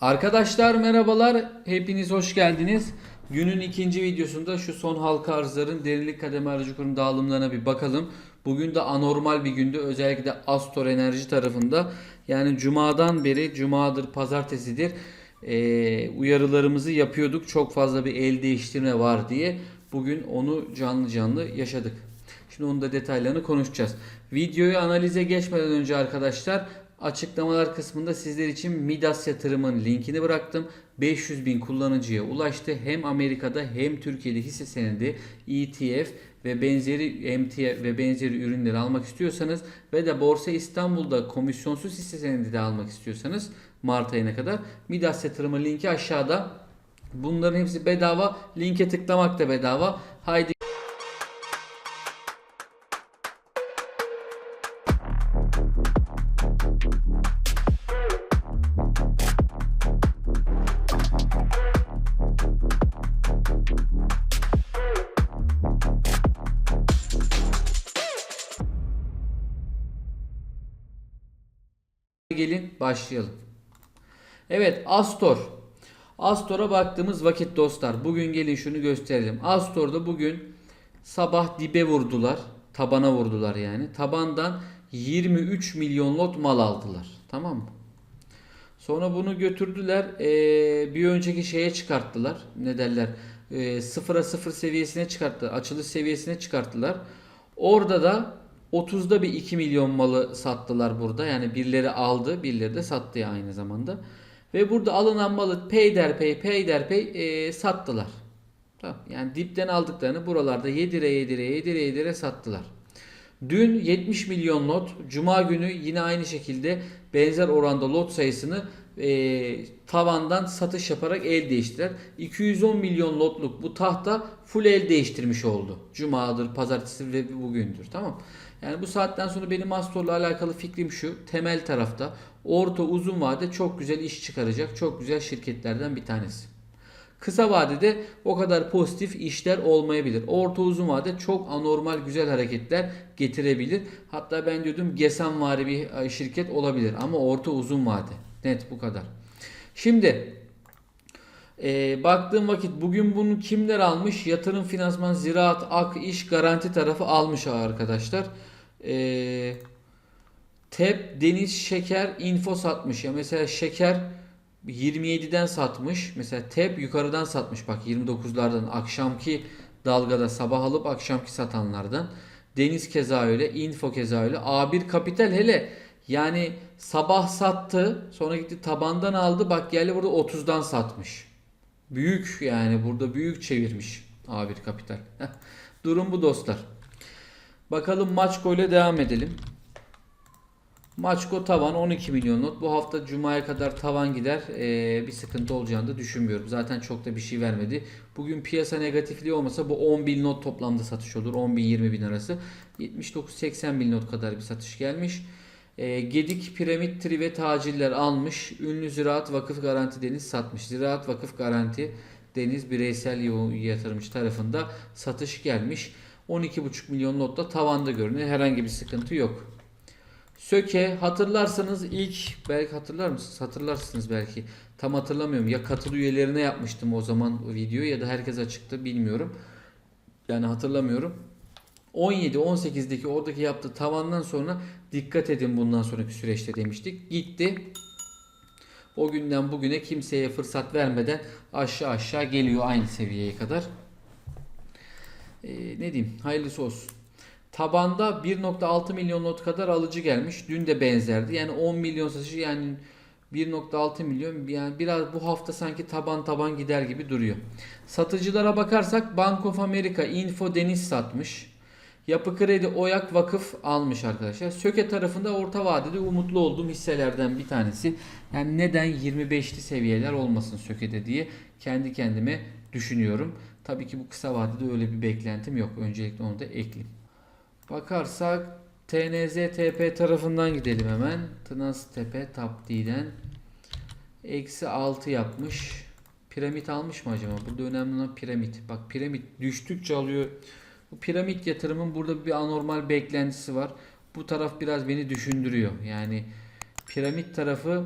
Arkadaşlar merhabalar. Hepiniz hoş geldiniz. Günün ikinci videosunda şu son halka arzların derinlik kademe aracı kurum dağılımlarına bir bakalım. Bugün de anormal bir gündü. Özellikle de Astor Enerji tarafında. Yani cumadan beri, cumadır, pazartesidir eee, uyarılarımızı yapıyorduk. Çok fazla bir el değiştirme var diye. Bugün onu canlı canlı yaşadık. Şimdi onun da detaylarını konuşacağız. Videoyu analize geçmeden önce arkadaşlar açıklamalar kısmında sizler için Midas yatırımın linkini bıraktım. 500 bin kullanıcıya ulaştı. Hem Amerika'da hem Türkiye'de hisse senedi, ETF ve benzeri MTF ve benzeri ürünleri almak istiyorsanız ve de Borsa İstanbul'da komisyonsuz hisse senedi de almak istiyorsanız Mart ayına kadar Midas yatırımın linki aşağıda. Bunların hepsi bedava. Linke tıklamak da bedava. Haydi gelin başlayalım. Evet Astor. Astor'a baktığımız vakit dostlar. Bugün gelin şunu gösterelim. Astor'da bugün sabah dibe vurdular. Tabana vurdular yani. Tabandan 23 milyon lot mal aldılar. Tamam mı? Sonra bunu götürdüler. eee, bir önceki şeye çıkarttılar. Ne derler? Eee sıfıra sıfır seviyesine çıkarttılar. Açılış seviyesine çıkarttılar. Orada da 30'da bir 2 milyon malı sattılar burada. Yani birileri aldı, birileri de sattı ya aynı zamanda. Ve burada alınan malı peyderpey peyderpey eee sattılar. Tamam. Yani dipten aldıklarını buralarda yedire yedire yedire yedire sattılar. Dün 70 milyon lot, cuma günü yine aynı şekilde benzer oranda lot sayısını e, tavandan satış yaparak el değiştiler. 210 milyon lotluk bu tahta full el değiştirmiş oldu. Cumadır, pazartesi ve bugündür. Tamam. Yani bu saatten sonra benim Astor'la alakalı fikrim şu. Temel tarafta orta uzun vade çok güzel iş çıkaracak. Çok güzel şirketlerden bir tanesi. Kısa vadede o kadar pozitif işler olmayabilir. Orta uzun vade çok anormal güzel hareketler getirebilir. Hatta ben diyordum GESAM vari bir e, şirket olabilir ama orta uzun vade. Net bu kadar. Şimdi e, baktığım vakit bugün bunu kimler almış? Yatırım, finansman, ziraat, ak, iş, garanti tarafı almış arkadaşlar. E, TEP, Deniz, Şeker, Info satmış. Ya mesela Şeker 27'den satmış. Mesela TEP yukarıdan satmış bak 29'lardan akşamki dalgada sabah alıp akşamki satanlardan. Deniz keza öyle, Info keza öyle. A1 Kapital hele yani sabah sattı, sonra gitti tabandan aldı. Bak geldi burada 30'dan satmış. Büyük yani burada büyük çevirmiş A1 Kapital. Durum bu dostlar. Bakalım Maçko ile devam edelim. Maçko tavan 12 milyon not. Bu hafta Cuma'ya kadar tavan gider. Ee, bir sıkıntı olacağını da düşünmüyorum. Zaten çok da bir şey vermedi. Bugün piyasa negatifliği olmasa bu 10 bin not toplamda satış olur. 10 bin 20 bin arası. 79-80 bin not kadar bir satış gelmiş. Ee, Gedik, Piramit, Tri ve Taciller almış. Ünlü Ziraat Vakıf Garanti Deniz satmış. Ziraat Vakıf Garanti Deniz bireysel yatırımcı tarafında satış gelmiş. 12,5 milyon notta tavanda görünüyor. Herhangi bir sıkıntı yok. Söke hatırlarsanız ilk belki hatırlar mısınız? Hatırlarsınız belki. Tam hatırlamıyorum. Ya katıl üyelerine yapmıştım o zaman o videoyu ya da herkes açıktı bilmiyorum. Yani hatırlamıyorum. 17-18'deki oradaki yaptığı tavandan sonra dikkat edin bundan sonraki süreçte demiştik. Gitti. O günden bugüne kimseye fırsat vermeden aşağı aşağı geliyor aynı seviyeye kadar. Ee, ne diyeyim? Hayırlısı olsun. Tabanda 1.6 milyon not kadar alıcı gelmiş. Dün de benzerdi. Yani 10 milyon satışı yani 1.6 milyon yani biraz bu hafta sanki taban taban gider gibi duruyor. Satıcılara bakarsak Bank of America, Info Deniz satmış. Yapı Kredi, Oyak Vakıf almış arkadaşlar. Söke tarafında orta vadede umutlu olduğum hisselerden bir tanesi. Yani neden 25'li seviyeler olmasın Söke'de diye kendi kendime düşünüyorum. Tabii ki bu kısa vadede öyle bir beklentim yok. Öncelikle onu da ekleyeyim. Bakarsak TNZ TP tarafından gidelim hemen. Tnas Tepe Tapdi'den eksi 6 yapmış. Piramit almış mı acaba? Burada önemli olan piramit. Bak piramit düştükçe alıyor. Piramit yatırımın burada bir anormal beklentisi var. Bu taraf biraz beni düşündürüyor. Yani piramit tarafı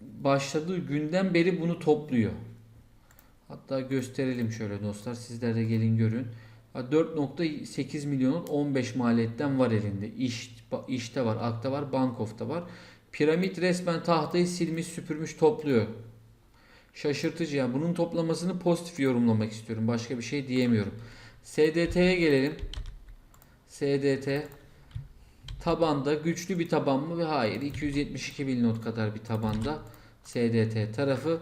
başladığı günden beri bunu topluyor. Hatta gösterelim şöyle dostlar. Sizler de gelin görün. Ha, 4.8 milyonun 15 maliyetten var elinde. İş, işte var, Akta var, Bankof'ta var. Piramit resmen tahtayı silmiş, süpürmüş, topluyor. Şaşırtıcı yani. Bunun toplamasını pozitif yorumlamak istiyorum. Başka bir şey diyemiyorum. SDT'ye gelelim. SDT tabanda güçlü bir taban mı? Hayır. 272 bin not kadar bir tabanda SDT tarafı.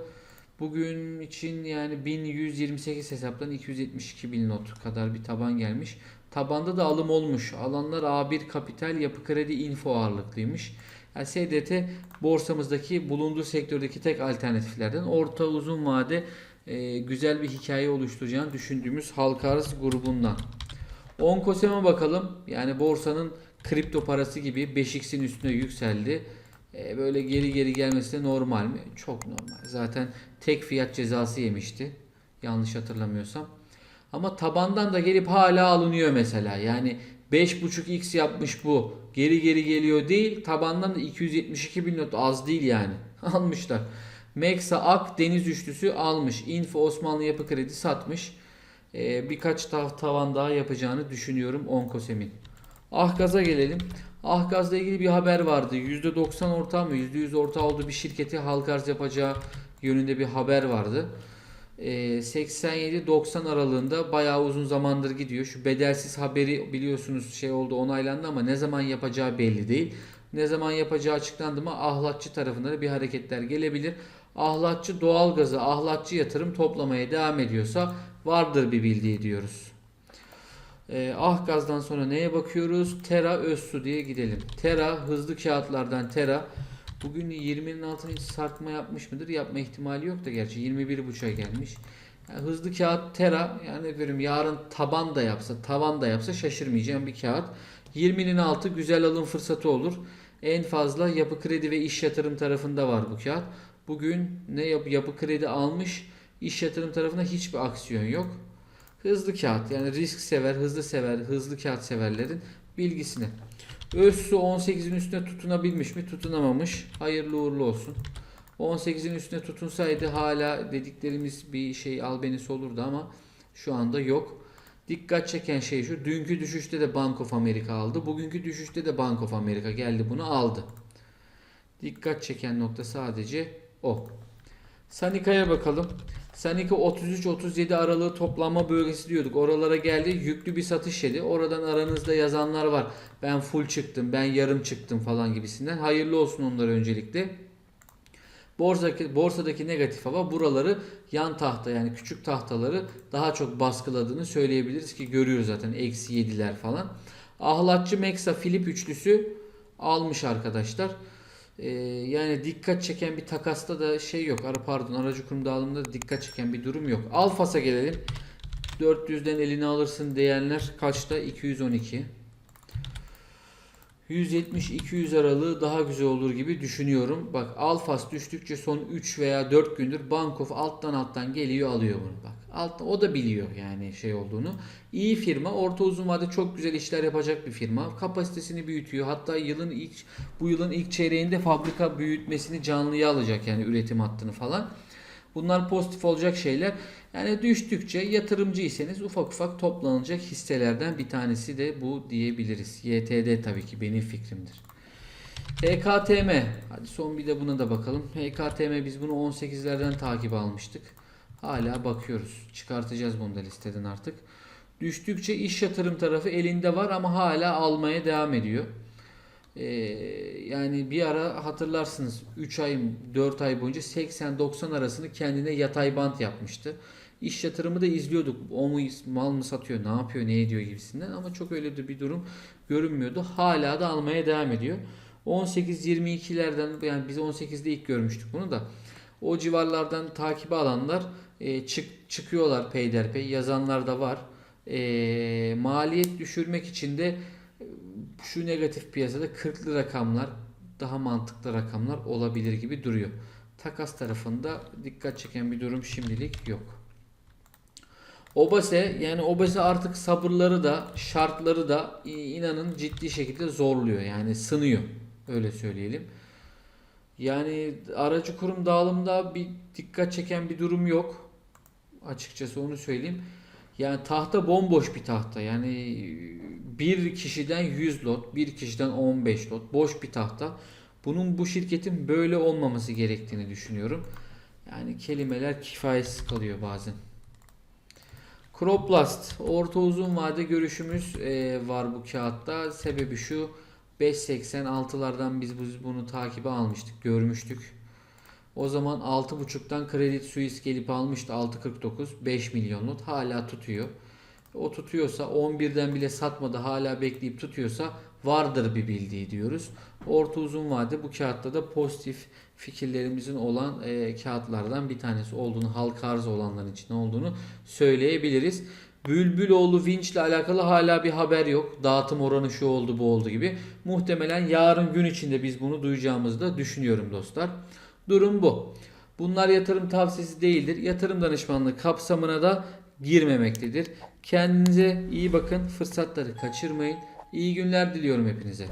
Bugün için yani 1128 hesaptan 272 bin not kadar bir taban gelmiş. Tabanda da alım olmuş. Alanlar A1 Kapital Yapı Kredi Info ağırlıklıymış. Yani SDT borsamızdaki bulunduğu sektördeki tek alternatiflerden orta uzun vade e, güzel bir hikaye oluşturacağını düşündüğümüz halka arz grubundan. Onkosem'e bakalım. Yani borsanın kripto parası gibi 5x'in üstüne yükseldi. E, böyle geri geri gelmesi de normal mi? Çok normal. Zaten tek fiyat cezası yemişti. Yanlış hatırlamıyorsam. Ama tabandan da gelip hala alınıyor mesela. Yani 5.5x yapmış bu. Geri geri geliyor değil. Tabandan da 272 bin not az değil yani. Almışlar. Mexa Ak Deniz Üçlüsü almış. Info Osmanlı Yapı Kredi satmış. Ee, birkaç tav tavan daha yapacağını düşünüyorum Onkosem'in. Ahgaz'a gelelim. Ahgaz'la ilgili bir haber vardı. %90 ortağı mı %100 ortağı olduğu bir şirketi halka arz yapacağı yönünde bir haber vardı. Ee, 87-90 aralığında bayağı uzun zamandır gidiyor. Şu bedelsiz haberi biliyorsunuz şey oldu onaylandı ama ne zaman yapacağı belli değil. Ne zaman yapacağı açıklandı mı ahlatçı tarafında da bir hareketler gelebilir. Ahlatçı doğalgazı, ahlatçı yatırım toplamaya devam ediyorsa vardır bir bildiği diyoruz. Ee, Ahgaz'dan sonra neye bakıyoruz? Tera Özsu diye gidelim. Tera hızlı kağıtlardan Tera Bugün 20'nin altına hiç sarkma yapmış mıdır? Yapma ihtimali yok da gerçi 21.5'a gelmiş. Yani hızlı kağıt Tera yani görüyorum yarın taban da yapsa tavan da yapsa şaşırmayacağım bir kağıt. 20'nin altı güzel alım fırsatı olur. En fazla yapı kredi ve iş yatırım tarafında var bu kağıt. Bugün ne yap yapı kredi almış iş yatırım tarafında hiçbir aksiyon yok. Hızlı kağıt yani risk sever, hızlı sever, hızlı kağıt severlerin bilgisine. Özsu 18'in üstüne tutunabilmiş mi? Tutunamamış. Hayırlı uğurlu olsun. 18'in üstüne tutunsaydı hala dediklerimiz bir şey albenisi olurdu ama şu anda yok. Dikkat çeken şey şu. Dünkü düşüşte de Bank of America aldı. Bugünkü düşüşte de Bank of America geldi bunu aldı. Dikkat çeken nokta sadece o. Sanika'ya bakalım. Sanika 33-37 aralığı toplanma bölgesi diyorduk. Oralara geldi. Yüklü bir satış yedi. Oradan aranızda yazanlar var. Ben full çıktım, ben yarım çıktım falan gibisinden. Hayırlı olsun onlara öncelikle. Borsadaki, borsadaki negatif hava buraları yan tahta yani küçük tahtaları daha çok baskıladığını söyleyebiliriz ki görüyoruz zaten eksi 7'ler falan. Ahlatçı Meksa Filip üçlüsü almış arkadaşlar. Ee, yani dikkat çeken bir takasta da şey yok. Ara pardon aracı kurum dağılımında da dikkat çeken bir durum yok. Alfas'a gelelim. 400'den elini alırsın diyenler kaçta? 212. 170-200 aralığı daha güzel olur gibi düşünüyorum. Bak Alfas düştükçe son 3 veya 4 gündür Bankof alttan alttan geliyor alıyor bunu bak. Alt, o da biliyor yani şey olduğunu. İyi firma, orta uzun vade çok güzel işler yapacak bir firma. Kapasitesini büyütüyor. Hatta yılın ilk bu yılın ilk çeyreğinde fabrika büyütmesini canlıya alacak yani üretim hattını falan. Bunlar pozitif olacak şeyler. Yani düştükçe yatırımcıysanız ufak ufak toplanacak hisselerden bir tanesi de bu diyebiliriz. YTD tabii ki benim fikrimdir. HKTM. Hadi son bir de buna da bakalım. HKTM biz bunu 18'lerden takip almıştık. Hala bakıyoruz. Çıkartacağız bunu da listeden artık. Düştükçe iş yatırım tarafı elinde var ama hala almaya devam ediyor. Ee, yani bir ara hatırlarsınız 3 ay 4 ay boyunca 80-90 arasını kendine yatay bant yapmıştı. İş yatırımı da izliyorduk. O mu mal mı satıyor, ne yapıyor, ne ediyor gibisinden ama çok öyle de bir durum görünmüyordu. Hala da almaya devam ediyor. 18-22'lerden yani biz 18'de ilk görmüştük bunu da. O civarlardan takibi alanlar e, çık çıkıyorlar peyderpey. Yazanlar da var. E, maliyet düşürmek için de şu negatif piyasada 40'lı rakamlar daha mantıklı rakamlar olabilir gibi duruyor. Takas tarafında dikkat çeken bir durum şimdilik yok. Obase yani Obase artık sabırları da şartları da inanın ciddi şekilde zorluyor. Yani sınıyor. Öyle söyleyelim. Yani aracı kurum dağılımda bir dikkat çeken bir durum yok. Açıkçası onu söyleyeyim. Yani tahta bomboş bir tahta. Yani bir kişiden 100 lot, bir kişiden 15 lot. Boş bir tahta. Bunun bu şirketin böyle olmaması gerektiğini düşünüyorum. Yani kelimeler kifayetsiz kalıyor bazen. Croplast orta uzun vade görüşümüz e, var bu kağıtta. Sebebi şu 5.86'lardan biz biz bunu takibe almıştık, görmüştük. O zaman 6.5'tan Credit Suisse gelip almıştı 6.49 5 milyon lot hala tutuyor. O tutuyorsa 11'den bile satmadı hala bekleyip tutuyorsa vardır bir bildiği diyoruz. Orta uzun vade bu kağıtta da pozitif fikirlerimizin olan e, kağıtlardan bir tanesi olduğunu, halka arz olanların içinde olduğunu söyleyebiliriz. Bülbüloğlu Vinç ile alakalı hala bir haber yok. Dağıtım oranı şu oldu bu oldu gibi. Muhtemelen yarın gün içinde biz bunu duyacağımızı da düşünüyorum dostlar. Durum bu. Bunlar yatırım tavsiyesi değildir. Yatırım danışmanlığı kapsamına da girmemektedir. Kendinize iyi bakın. Fırsatları kaçırmayın. İyi günler diliyorum hepinize.